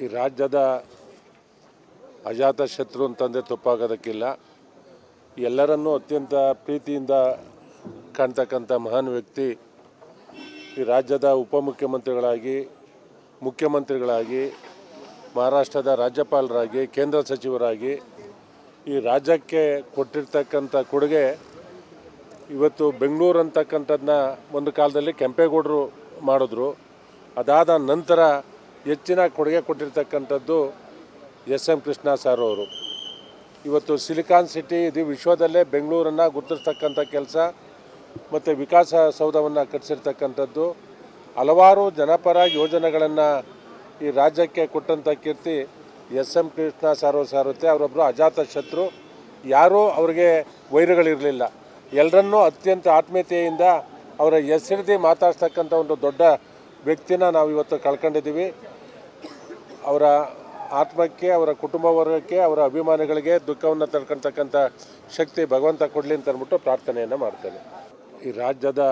ಈ ರಾಜ್ಯದ ಅಜಾತ ಶತ್ರು ಅಂತಂದರೆ ತಪ್ಪಾಗೋದಕ್ಕಿಲ್ಲ. ಎಲ್ಲರನ್ನೂ ಅತ್ಯಂತ ಪ್ರೀತಿಯಿಂದ ಕಾಣ್ತಕ್ಕಂಥ ಮಹಾನ್ ವ್ಯಕ್ತಿ ಈ ರಾಜ್ಯದ ಉಪಮುಖ್ಯಮಂತ್ರಿಗಳಾಗಿ, ಮುಖ್ಯಮಂತ್ರಿಗಳಾಗಿ, ಮಹಾರಾಷ್ಟ್ರದ ರಾಜ್ಯಪಾಲರಾಗಿ, ಕೇಂದ್ರ ಸಚಿವರಾಗಿ ಈ ರಾಜ್ಯಕ್ಕೆ ಕೊಟ್ಟಿರ್ತಕ್ಕಂಥ ಕೊಡುಗೆ ಇವತ್ತು ಬೆಂಗಳೂರು ಅಂತಕ್ಕಂಥದ್ದನ್ನ ಒಂದು ಕಾಲದಲ್ಲಿ ಕೆಂಪೇಗೌಡರು ಮಾಡಿದ್ರು. ಅದಾದ ನಂತರ ಹೆಚ್ಚಿನ ಕೊಡುಗೆ ಕೊಟ್ಟಿರ್ತಕ್ಕಂಥದ್ದು ಎಸ್ ಎಂ ಕೃಷ್ಣ ಸರ್ ಅವರು. ಇವತ್ತು ಸಿಲಿಕಾನ್ ಸಿಟಿ ಇದು ವಿಶ್ವದಲ್ಲೇ ಬೆಂಗಳೂರನ್ನು ಗುರುತಿಸ್ತಕ್ಕಂಥ ಕೆಲಸ ಮತ್ತು ವಿಕಾಸ ಸೌಧವನ್ನು ಕಟ್ಟಿಸಿರ್ತಕ್ಕಂಥದ್ದು ಹಲವಾರು ಜನಪರ ಯೋಜನೆಗಳನ್ನು ಈ ರಾಜ್ಯಕ್ಕೆ ಕೊಟ್ಟಂಥ ಕೀರ್ತಿ ಎಸ್ ಎಂ ಕೃಷ್ಣ ಸಾರು ಸಾರುತ್ತೆ. ಅವರೊಬ್ಬರು ಅಜಾತ ಶತ್ರು. ಯಾರೂ ಅವರಿಗೆ ವೈರುಗಳಿರಲಿಲ್ಲ. ಎಲ್ಲರನ್ನೂ ಅತ್ಯಂತ ಆತ್ಮೀಯತೆಯಿಂದ ಅವರ ಹೆಸರಿದಿ ಮಾತಾಡ್ತಕ್ಕಂಥ ಒಂದು ದೊಡ್ಡ ವ್ಯಕ್ತಿನ ನಾವು ಇವತ್ತು ಕಳ್ಕೊಂಡಿದ್ದೀವಿ. ಅವರ ಆತ್ಮಕ್ಕೆ, ಅವರ ಕುಟುಂಬ ವರ್ಗಕ್ಕೆ, ಅವರ ಅಭಿಮಾನಿಗಳಿಗೆ ದುಃಖವನ್ನು ತಡ್ಕೊಳ್ತಕ್ಕಂಥ ಶಕ್ತಿ ಭಗವಂತ ಕೊಡಲಿ ಅಂತ ಅಂದ್ಬಿಟ್ಟು ಪ್ರಾರ್ಥನೆಯನ್ನು ಮಾಡ್ತೇನೆ. ಈ ರಾಜ್ಯದ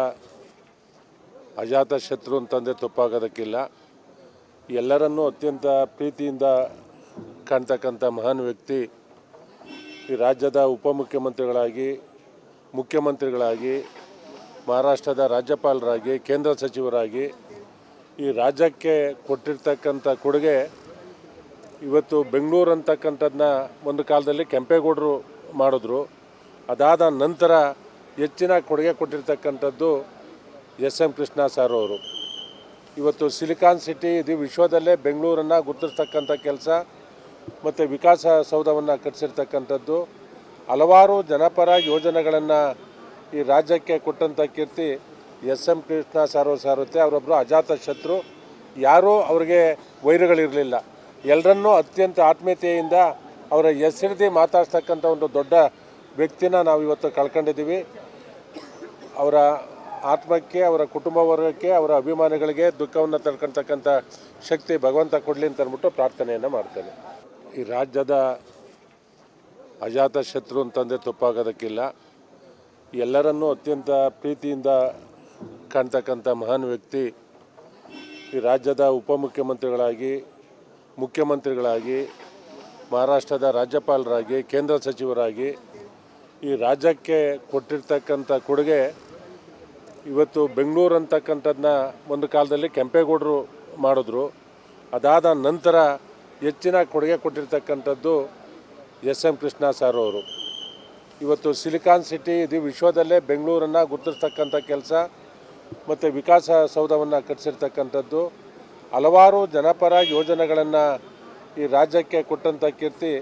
ಅಜಾತ ಶತ್ರು ಅಂತಂದರೆ ತಪ್ಪಾಗೋದಕ್ಕಿಲ್ಲ. ಎಲ್ಲರನ್ನೂ ಅತ್ಯಂತ ಪ್ರೀತಿಯಿಂದ ಕಾಣ್ತಕ್ಕಂಥ ಮಹಾನ್ ವ್ಯಕ್ತಿ ಈ ರಾಜ್ಯದ ಉಪಮುಖ್ಯಮಂತ್ರಿಗಳಾಗಿ, ಮುಖ್ಯಮಂತ್ರಿಗಳಾಗಿ, ಮಹಾರಾಷ್ಟ್ರದ ರಾಜ್ಯಪಾಲರಾಗಿ, ಕೇಂದ್ರ ಸಚಿವರಾಗಿ ಈ ರಾಜ್ಯಕ್ಕೆ ಕೊಟ್ಟಿರ್ತಕ್ಕಂಥ ಕೊಡುಗೆ ಇವತ್ತು ಬೆಂಗಳೂರು ಅಂತಕ್ಕಂಥದ್ದನ್ನ ಒಂದು ಕಾಲದಲ್ಲಿ ಕೆಂಪೇಗೌಡರು ಮಾಡಿದ್ರು. ಅದಾದ ನಂತರ ಹೆಚ್ಚಿನ ಕೊಡುಗೆ ಕೊಟ್ಟಿರ್ತಕ್ಕಂಥದ್ದು ಎಸ್ ಎಂ ಕೃಷ್ಣ ಸರ್ ಅವರು. ಇವತ್ತು ಸಿಲಿಕಾನ್ ಸಿಟಿ ಇದು ವಿಶ್ವದಲ್ಲೇ ಬೆಂಗಳೂರನ್ನು ಗುರುತಿಸ್ತಕ್ಕಂಥ ಕೆಲಸ ಮತ್ತು ವಿಕಾಸ ಸೌಧವನ್ನು ಕಟ್ಟಿಸಿರ್ತಕ್ಕಂಥದ್ದು. ಹಲವಾರು ಜನಪರ ಯೋಜನೆಗಳನ್ನು ಈ ರಾಜ್ಯಕ್ಕೆ ಕೊಟ್ಟಂಥ ಕೀರ್ತಿ ಎಸ್ ಎಂ ಕೃಷ್ಣ ಸಾರು ಸಾರುತ್ತೆ. ಅವರೊಬ್ಬರು ಅಜಾತ ಶತ್ರು. ಯಾರೂ ಅವರಿಗೆ ವೈರಗಳಿರಲಿಲ್ಲ. ಎಲ್ಲರನ್ನೂ ಅತ್ಯಂತ ಆತ್ಮೀಯತೆಯಿಂದ ಅವರ ಹೆಸರಿದೆ ಮಾತಾಡ್ತಕ್ಕಂಥ ಒಂದು ದೊಡ್ಡ ವ್ಯಕ್ತಿನ ನಾವು ಇವತ್ತು ಕಳ್ಕೊಂಡಿದ್ದೀವಿ. ಅವರ ಆತ್ಮಕ್ಕೆ, ಅವರ ಕುಟುಂಬ ವರ್ಗಕ್ಕೆ, ಅವರ ಅಭಿಮಾನಿಗಳಿಗೆ ದುಃಖವನ್ನು ತಡ್ಕೊಳ್ತಕ್ಕಂಥ ಶಕ್ತಿ ಭಗವಂತ ಕೊಡಲಿ ಅಂತ ಅಂದ್ಬಿಟ್ಟು ಪ್ರಾರ್ಥನೆಯನ್ನು ಮಾಡ್ತೇನೆ. ಈ ರಾಜ್ಯದ ಅಜಾತ ಶತ್ರು ಅಂತಂದರೆ ತಪ್ಪಾಗೋದಕ್ಕಿಲ್ಲ. ಎಲ್ಲರನ್ನೂ ಅತ್ಯಂತ ಪ್ರೀತಿಯಿಂದ ಕಾಣ್ತಕ್ಕಂಥ ಮಹಾನ್ ವ್ಯಕ್ತಿ ಈ ರಾಜ್ಯದ ಉಪಮುಖ್ಯಮಂತ್ರಿಗಳಾಗಿ ಮುಖ್ಯಮಂತ್ರಿಗಳಾಗಿ, ಮಹಾರಾಷ್ಟ್ರದ ರಾಜ್ಯಪಾಲರಾಗಿ, ಕೇಂದ್ರ ಸಚಿವರಾಗಿ ಈ ರಾಜ್ಯಕ್ಕೆ ಕೊಟ್ಟಿರ್ತಕ್ಕಂಥ ಕೊಡುಗೆ ಇವತ್ತು ಬೆಂಗಳೂರು ಅಂತಕ್ಕಂಥದ್ದನ್ನ ಒಂದು ಕಾಲದಲ್ಲಿ ಕೆಂಪೇಗೌಡರು ಮಾಡಿದ್ರು. ಅದಾದ ನಂತರ ಹೆಚ್ಚಿನ ಕೊಡುಗೆ ಕೊಟ್ಟಿರ್ತಕ್ಕಂಥದ್ದು ಎಸ್ ಎಂ ಕೃಷ್ಣ ಸಾರ್ ಅವರು. ಇವತ್ತು ಸಿಲಿಕಾನ್ ಸಿಟಿ ಇದು ವಿಶ್ವದಲ್ಲೇ ಬೆಂಗಳೂರನ್ನು ಗುರುತಿಸ್ತಕ್ಕಂಥ ಕೆಲಸ, ಮತ್ತು ವಿಕಾಸ ಸೌಧವನ್ನು ಕಟ್ಟಿಸಿರ್ತಕ್ಕಂಥದ್ದು. ಹಲವಾರು ಜನಪರ ಯೋಜನೆಗಳನ್ನು ಈ ರಾಜ್ಯಕ್ಕೆ ಕೊಟ್ಟಂಥ ಕೀರ್ತಿ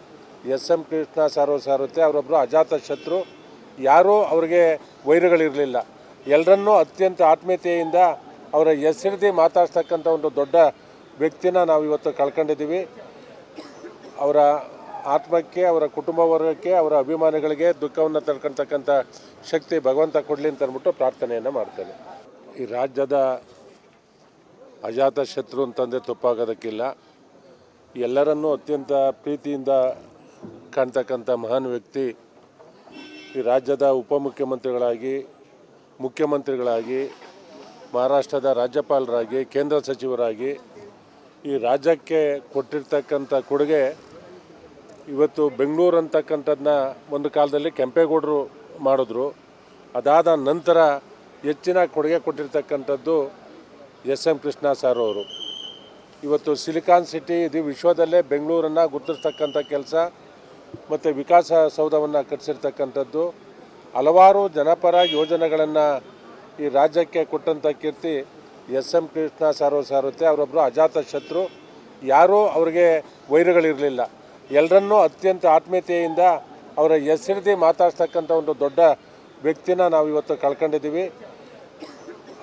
ಎಸ್ ಎಂ ಕೃಷ್ಣ ಸಾರು ಸಾರುತ್ತೆ. ಅವರೊಬ್ಬರು ಅಜಾತ ಶತ್ರು. ಯಾರೂ ಅವರಿಗೆ ವೈರಗಳಿರಲಿಲ್ಲ. ಎಲ್ಲರನ್ನೂ ಅತ್ಯಂತ ಆತ್ಮೀಯತೆಯಿಂದ ಅವರ ಹೆಸರಿದಿ ಮಾತಾಡ್ತಕ್ಕಂಥ ಒಂದು ದೊಡ್ಡ ವ್ಯಕ್ತಿನ ನಾವು ಇವತ್ತು ಕಳ್ಕೊಂಡಿದ್ದೀವಿ. ಅವರ ಆತ್ಮಕ್ಕೆ, ಅವರ ಕುಟುಂಬ ವರ್ಗಕ್ಕೆ, ಅವರ ಅಭಿಮಾನಿಗಳಿಗೆ ದುಃಖವನ್ನು ತಡ್ಕೊಳ್ತಕ್ಕಂಥ ಶಕ್ತಿ ಭಗವಂತ ಕೊಡಲಿ ಅಂತ ಅಂದ್ಬಿಟ್ಟು ಪ್ರಾರ್ಥನೆಯನ್ನು ಮಾಡ್ತೇನೆ. ಈ ರಾಜ್ಯದ ಅಜಾತ ಶತ್ರು ಅಂತಂದರೆ ತಪ್ಪಾಗೋದಕ್ಕಿಲ್ಲ. ಎಲ್ಲರನ್ನೂ ಅತ್ಯಂತ ಪ್ರೀತಿಯಿಂದ ಕಾಣ್ತಕ್ಕಂಥ ಮಹಾನ್ ವ್ಯಕ್ತಿ ಈ ರಾಜ್ಯದ ಉಪಮುಖ್ಯಮಂತ್ರಿಗಳಾಗಿ, ಮುಖ್ಯಮಂತ್ರಿಗಳಾಗಿ, ಮಹಾರಾಷ್ಟ್ರದ ರಾಜ್ಯಪಾಲರಾಗಿ, ಕೇಂದ್ರ ಸಚಿವರಾಗಿ ಈ ರಾಜ್ಯಕ್ಕೆ ಕೊಟ್ಟಿರ್ತಕ್ಕಂಥ ಕೊಡುಗೆ ಇವತ್ತು ಬೆಂಗಳೂರು ಅಂತಕ್ಕಂಥದ್ದನ್ನ ಒಂದು ಕಾಲದಲ್ಲಿ ಕೆಂಪೇಗೌಡರು ಮಾಡಿದ್ರು. ಅದಾದ ನಂತರ ಹೆಚ್ಚಿನ ಕೊಡುಗೆ ಕೊಟ್ಟಿರ್ತಕ್ಕಂಥದ್ದು ಎಸ್ ಎಂ ಕೃಷ್ಣ ಸರ್ ಅವರು. ಇವತ್ತು ಸಿಲಿಕಾನ್ ಸಿಟಿ ಇದು ವಿಶ್ವದಲ್ಲೇ ಬೆಂಗಳೂರನ್ನು ಗುರುತಿಸ್ತಕ್ಕಂಥ ಕೆಲಸ ಮತ್ತು ವಿಕಾಸ ಸೌಧವನ್ನು ಕಟ್ಟಿಸಿರ್ತಕ್ಕಂಥದ್ದು ಹಲವಾರು ಜನಪರ ಯೋಜನೆಗಳನ್ನು ಈ ರಾಜ್ಯಕ್ಕೆ ಕೊಟ್ಟಂಥ ಕೀರ್ತಿ ಎಸ್ ಎಂ ಕೃಷ್ಣ ಸಾರು ಸಾರುತ್ತೆ. ಅವರೊಬ್ಬರು ಅಜಾತ ಶತ್ರು. ಯಾರೂ ಅವರಿಗೆ ವೈರಗಳಿರಲಿಲ್ಲ. ಎಲ್ಲರನ್ನೂ ಅತ್ಯಂತ ಆತ್ಮೀಯತೆಯಿಂದ ಅವರ ಹೆಸರಿದಿ ಮಾತಾಡ್ತಕ್ಕಂಥ ಒಂದು ದೊಡ್ಡ ವ್ಯಕ್ತಿನ ನಾವು ಇವತ್ತು ಕಳ್ಕೊಂಡಿದ್ದೀವಿ.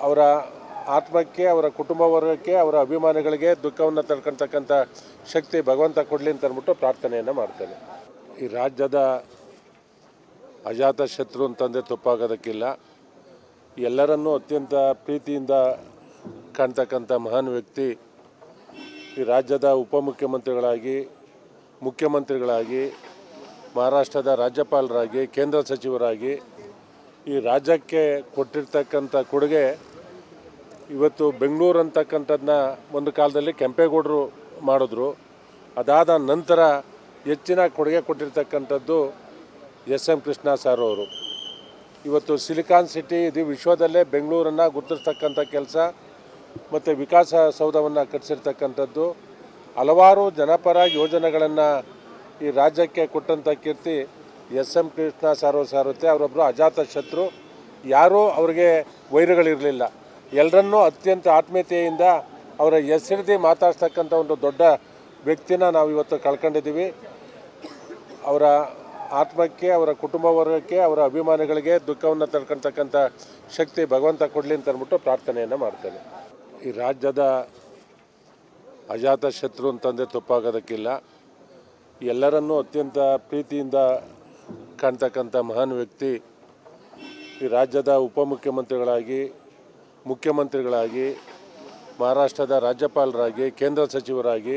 ಅವರ ಆತ್ಮಕ್ಕೆ, ಅವರ ಕುಟುಂಬ ವರ್ಗಕ್ಕೆ, ಅವರ ಅಭಿಮಾನಿಗಳಿಗೆ ದುಃಖವನ್ನು ತಡ್ಕೊಳ್ತಕ್ಕಂಥ ಶಕ್ತಿ ಭಗವಂತ ಕೊಡಲಿ ಅಂತ ಅಂದ್ಬಿಟ್ಟು ಪ್ರಾರ್ಥನೆಯನ್ನು ಮಾಡ್ತೇನೆ. ಈ ರಾಜ್ಯದ ಅಜಾತ ಶತ್ರು ಅಂತಂದರೆ ತಪ್ಪಾಗೋದಕ್ಕಿಲ್ಲ. ಎಲ್ಲರನ್ನೂ ಅತ್ಯಂತ ಪ್ರೀತಿಯಿಂದ ಕಾಣ್ತಕ್ಕಂಥ ಮಹಾನ್ ವ್ಯಕ್ತಿ, ಈ ರಾಜ್ಯದ ಉಪಮುಖ್ಯಮಂತ್ರಿಗಳಾಗಿ, ಮುಖ್ಯಮಂತ್ರಿಗಳಾಗಿ, ಮಹಾರಾಷ್ಟ್ರದ ರಾಜ್ಯಪಾಲರಾಗಿ, ಕೇಂದ್ರ ಸಚಿವರಾಗಿ ಈ ರಾಜ್ಯಕ್ಕೆ ಕೊಟ್ಟಿರ್ತಕ್ಕಂಥ ಕೊಡುಗೆ ಇವತ್ತು ಬೆಂಗಳೂರು ಅಂತಕ್ಕಂಥದ್ದನ್ನ ಒಂದು ಕಾಲದಲ್ಲಿ ಕೆಂಪೇಗೌಡರು ಮಾಡಿದ್ರು. ಅದಾದ ನಂತರ ಹೆಚ್ಚಿನ ಕೊಡುಗೆ ಕೊಟ್ಟಿರ್ತಕ್ಕಂಥದ್ದು ಎಸ್ ಎಂ ಕೃಷ್ಣ ಸರ್ ಅವರು. ಇವತ್ತು ಸಿಲಿಕಾನ್ ಸಿಟಿ ಇದು ವಿಶ್ವದಲ್ಲೇ ಬೆಂಗಳೂರನ್ನು ಗುರುತಿಸ್ತಕ್ಕಂಥ ಕೆಲಸ ಮತ್ತು ವಿಕಾಸ ಸೌಧವನ್ನು ಕಟ್ಟಿಸಿರ್ತಕ್ಕಂಥದ್ದು. ಹಲವಾರು ಜನಪರ ಯೋಜನೆಗಳನ್ನು ಈ ರಾಜ್ಯಕ್ಕೆ ಕೊಟ್ಟಂಥ ಕೀರ್ತಿ ಎಸ್ ಎಂ ಕೃಷ್ಣ ಸಾರೋ ಸಾರುತ್ತೆ. ಅವರೊಬ್ಬರು ಅಜಾತ ಶತ್ರು ಯಾರೂ ಅವರಿಗೆ ವೈರಗಳಿರಲಿಲ್ಲ. ಎಲ್ಲರನ್ನೂ ಅತ್ಯಂತ ಆತ್ಮೀಯತೆಯಿಂದ ಅವರ ಹೆಸರಿದೆ ಮಾತಾಡ್ತಕ್ಕಂಥ ಒಂದು ದೊಡ್ಡ ವ್ಯಕ್ತಿನ ನಾವು ಇವತ್ತು ಕಳ್ಕೊಂಡಿದ್ದೀವಿ. ಅವರ ಆತ್ಮಕ್ಕೆ, ಅವರ ಕುಟುಂಬ ವರ್ಗಕ್ಕೆ, ಅವರ ಅಭಿಮಾನಿಗಳಿಗೆ ದುಃಖವನ್ನು ತಡ್ಕೊಳ್ತಕ್ಕಂಥ ಶಕ್ತಿ ಭಗವಂತ ಕೊಡಲಿ ಅಂತ ಅಂದ್ಬಿಟ್ಟು ಪ್ರಾರ್ಥನೆಯನ್ನು ಮಾಡ್ತೇನೆ. ಈ ರಾಜ್ಯದ ಅಜಾತ ಶತ್ರು ಅಂತಂದರೆ ತಪ್ಪಾಗೋದಕ್ಕಿಲ್ಲ. ಎಲ್ಲರನ್ನೂ ಅತ್ಯಂತ ಪ್ರೀತಿಯಿಂದ ಕಾಣ್ತಕ್ಕಂಥ ಮಹಾನ್ ವ್ಯಕ್ತಿ ಈ ರಾಜ್ಯದ ಉಪಮುಖ್ಯಮಂತ್ರಿಗಳಾಗಿ ಮುಖ್ಯಮಂತ್ರಿಗಳಾಗಿ, ಮಹಾರಾಷ್ಟ್ರದ ರಾಜ್ಯಪಾಲರಾಗಿ, ಕೇಂದ್ರ ಸಚಿವರಾಗಿ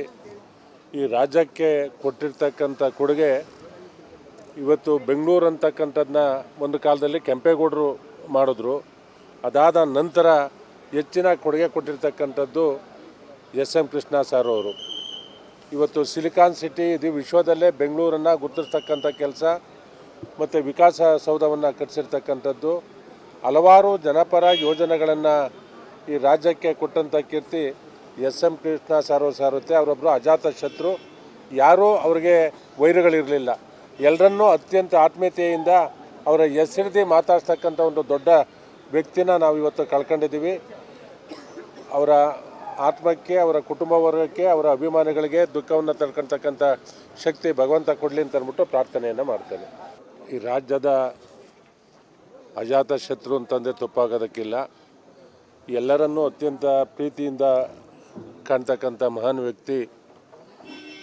ಈ ರಾಜ್ಯಕ್ಕೆ ಕೊಟ್ಟಿರ್ತಕ್ಕಂಥ ಕೊಡುಗೆ ಇವತ್ತು ಬೆಂಗಳೂರು ಅಂತಕ್ಕಂಥದ್ದನ್ನ ಒಂದು ಕಾಲದಲ್ಲಿ ಕೆಂಪೇಗೌಡರು ಮಾಡಿದ್ರು. ಅದಾದ ನಂತರ ಹೆಚ್ಚಿನ ಕೊಡುಗೆ ಕೊಟ್ಟಿರ್ತಕ್ಕಂಥದ್ದು ಎಸ್ ಎಂ ಕೃಷ್ಣ ಸರ್ ಅವರು. ಇವತ್ತು ಸಿಲಿಕಾನ್ ಸಿಟಿ ಇದು ವಿಶ್ವದಲ್ಲೇ ಬೆಂಗಳೂರನ್ನು ಗುರುತಿಸ್ತಕ್ಕಂಥ ಕೆಲಸ, ಮತ್ತು ವಿಕಾಸ ಸೌಧವನ್ನು ಕಟ್ಟಿಸಿರ್ತಕ್ಕಂಥದ್ದು ಹಲವಾರು ಜನಪರ ಯೋಜನೆಗಳನ್ನು ಈ ರಾಜ್ಯಕ್ಕೆ ಕೊಟ್ಟಂಥ ಕೀರ್ತಿ ಎಸ್ ಎಂ ಕೃಷ್ಣ ಸಾರೋ ಸಾರುತ್ತೆ. ಅವರೊಬ್ಬರು ಅಜಾತ ಶತ್ರು. ಯಾರೂ ಅವರಿಗೆ ವೈರುಗಳಿರಲಿಲ್ಲ. ಎಲ್ಲರನ್ನೂ ಅತ್ಯಂತ ಆತ್ಮೀಯತೆಯಿಂದ ಅವರ ಹೆಸರಿದಿ ಮಾತಾಡ್ತಕ್ಕಂಥ ಒಂದು ದೊಡ್ಡ ವ್ಯಕ್ತಿನ ನಾವು ಇವತ್ತು ಕಳ್ಕೊಂಡಿದ್ದೀವಿ. ಅವರ ಆತ್ಮಕ್ಕೆ, ಅವರ ಕುಟುಂಬ ವರ್ಗಕ್ಕೆ, ಅವರ ಅಭಿಮಾನಿಗಳಿಗೆ ದುಃಖವನ್ನು ತಡ್ಕೊಳ್ತಕ್ಕಂಥ ಶಕ್ತಿ ಭಗವಂತ ಕೊಡಲಿ ಅಂತ ಅಂದ್ಬಿಟ್ಟು ಪ್ರಾರ್ಥನೆಯನ್ನು ಮಾಡ್ತೇನೆ. ಈ ರಾಜ್ಯದ ಅಜಾತ ಶತ್ರು ಅಂತಂದರೆ ತಪ್ಪಾಗೋದಕ್ಕಿಲ್ಲ. ಎಲ್ಲರನ್ನೂ ಅತ್ಯಂತ ಪ್ರೀತಿಯಿಂದ ಕಾಣ್ತಕ್ಕಂಥ ಮಹಾನ್ ವ್ಯಕ್ತಿ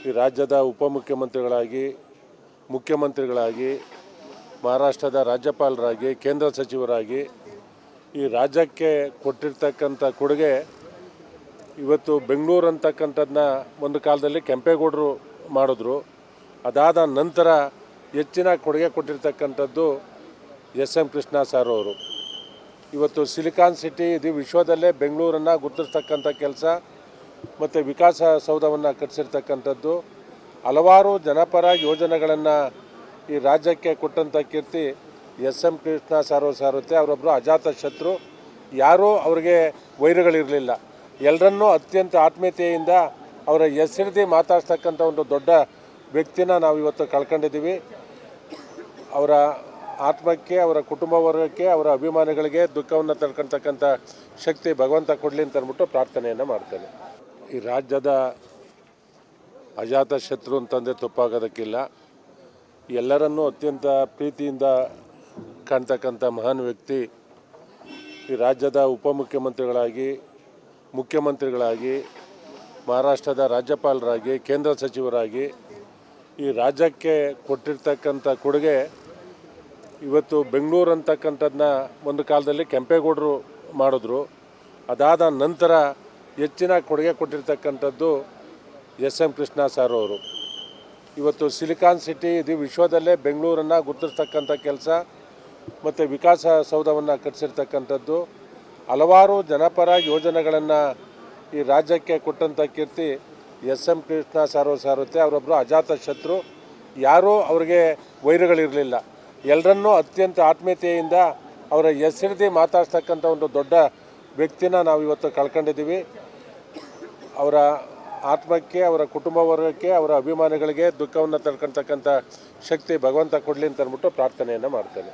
ಈ ರಾಜ್ಯದ ಉಪಮುಖ್ಯಮಂತ್ರಿಗಳಾಗಿ, ಮುಖ್ಯಮಂತ್ರಿಗಳಾಗಿ, ಮಹಾರಾಷ್ಟ್ರದ ರಾಜ್ಯಪಾಲರಾಗಿ, ಕೇಂದ್ರ ಸಚಿವರಾಗಿ ಈ ರಾಜ್ಯಕ್ಕೆ ಕೊಟ್ಟಿರ್ತಕ್ಕಂಥ ಕೊಡುಗೆ ಇವತ್ತು ಬೆಂಗಳೂರು ಅಂತಕ್ಕಂಥದ್ದನ್ನ ಒಂದು ಕಾಲದಲ್ಲಿ ಕೆಂಪೇಗೌಡರು ಮಾಡಿದ್ರು. ಅದಾದ ನಂತರ ಹೆಚ್ಚಿನ ಕೊಡುಗೆ ಕೊಟ್ಟಿರ್ತಕ್ಕಂಥದ್ದು ಎಸ್ ಎಂ ಕೃಷ್ಣ ಸರ್ ಅವರು. ಇವತ್ತು ಸಿಲಿಕಾನ್ ಸಿಟಿ ಇದು ವಿಶ್ವದಲ್ಲೇ ಬೆಂಗಳೂರನ್ನು ಗುರುತಿಸ್ತಕ್ಕಂಥ ಕೆಲಸ ಮತ್ತು ವಿಕಾಸ ಸೌಧವನ್ನು ಕಟ್ಟಿಸಿರ್ತಕ್ಕಂಥದ್ದು ಹಲವಾರು ಜನಪರ ಯೋಜನೆಗಳನ್ನು ಈ ರಾಜ್ಯಕ್ಕೆ ಕೊಟ್ಟಂಥ ಕೀರ್ತಿ ಎಸ್ ಎಂ ಕೃಷ್ಣ ಸಾರೋ ಸಾರುತ್ತೆ. ಅವರೊಬ್ಬರು ಅಜಾತ ಶತ್ರು. ಯಾರೂ ಅವರಿಗೆ ವೈರುಗಳಿರಲಿಲ್ಲ. ಎಲ್ಲರನ್ನೂ ಅತ್ಯಂತ ಆತ್ಮೀಯತೆಯಿಂದ ಅವರ ಹೆಸರಿದಿ ಮಾತಾಡ್ತಕ್ಕಂಥ ಒಂದು ದೊಡ್ಡ ವ್ಯಕ್ತಿನ ನಾವು ಇವತ್ತು ಕಳ್ಕೊಂಡಿದ್ದೀವಿ. ಅವರ ಆತ್ಮಕ್ಕೆ, ಅವರ ಕುಟುಂಬ ವರ್ಗಕ್ಕೆ, ಅವರ ಅಭಿಮಾನಿಗಳಿಗೆ ದುಃಖವನ್ನು ತಡ್ಕೊಳ್ತಕ್ಕಂಥ ಶಕ್ತಿ ಭಗವಂತ ಕೊಡಲಿ ಅಂತ ಅಂದ್ಬಿಟ್ಟು ಪ್ರಾರ್ಥನೆಯನ್ನು ಮಾಡ್ತೇನೆ. ಈ ರಾಜ್ಯದ ಅಜಾತ ಶತ್ರು ಅಂತಂದರೆ ತಪ್ಪಾಗೋದಕ್ಕಿಲ್ಲ. ಎಲ್ಲರನ್ನೂ ಅತ್ಯಂತ ಪ್ರೀತಿಯಿಂದ ಕಾಣ್ತಕ್ಕಂಥ ಮಹಾನ್ ವ್ಯಕ್ತಿ, ಈ ರಾಜ್ಯದ ಉಪಮುಖ್ಯಮಂತ್ರಿಗಳಾಗಿ, ಮುಖ್ಯಮಂತ್ರಿಗಳಾಗಿ, ಮಹಾರಾಷ್ಟ್ರದ ರಾಜ್ಯಪಾಲರಾಗಿ, ಕೇಂದ್ರ ಸಚಿವರಾಗಿ ಈ ರಾಜ್ಯಕ್ಕೆ ಕೊಟ್ಟಿರ್ತಕ್ಕಂಥ ಕೊಡುಗೆ ಇವತ್ತು ಬೆಂಗಳೂರು ಅಂತಕ್ಕಂಥದ್ದನ್ನ ಒಂದು ಕಾಲದಲ್ಲಿ ಕೆಂಪೇಗೌಡರು ಮಾಡಿದ್ರು. ಅದಾದ ನಂತರ ಹೆಚ್ಚಿನ ಕೊಡುಗೆ ಕೊಟ್ಟಿರ್ತಕ್ಕಂಥದ್ದು ಎಸ್ ಎಂ ಕೃಷ್ಣ ಸರ್ ಅವರು. ಇವತ್ತು ಸಿಲಿಕಾನ್ ಸಿಟಿ ಇದು ವಿಶ್ವದಲ್ಲೇ ಬೆಂಗಳೂರನ್ನು ಗುರುತಿಸ್ತಕ್ಕಂಥ ಕೆಲಸ ಮತ್ತು ವಿಕಾಸ ಸೌಧವನ್ನು ಕಟ್ಟಿಸಿರ್ತಕ್ಕಂಥದ್ದು ಹಲವಾರು ಜನಪರ ಯೋಜನೆಗಳನ್ನು ಈ ರಾಜ್ಯಕ್ಕೆ ಕೊಟ್ಟಂಥ ಕೀರ್ತಿ ಎಸ್ ಎಂ ಕೃಷ್ಣ ಸಾರೋ ಸಾರುತ್ತೆ. ಅವರೊಬ್ಬರು ಅಜಾತ ಶತ್ರು ಯಾರೂ ಅವರಿಗೆ ವೈರಗಳಿರಲಿಲ್ಲ. ಎಲ್ಲರನ್ನೂ ಅತ್ಯಂತ ಆತ್ಮೀಯತೆಯಿಂದ ಅವರ ಹೆಸರಿದೆ ಮಾತಾಡ್ತಕ್ಕಂಥ ಒಂದು ದೊಡ್ಡ ವ್ಯಕ್ತಿನ ನಾವು ಇವತ್ತು ಕಳ್ಕೊಂಡಿದ್ದೀವಿ. ಅವರ ಆತ್ಮಕ್ಕೆ, ಅವರ ಕುಟುಂಬ ವರ್ಗಕ್ಕೆ, ಅವರ ಅಭಿಮಾನಿಗಳಿಗೆ ದುಃಖವನ್ನು ತಡ್ಕೊಳ್ತಕ್ಕಂಥ ಶಕ್ತಿ ಭಗವಂತ ಕೊಡಲಿ ಅಂತ ಅಂದ್ಬಿಟ್ಟು ಪ್ರಾರ್ಥನೆಯನ್ನು ಮಾಡ್ತೇನೆ.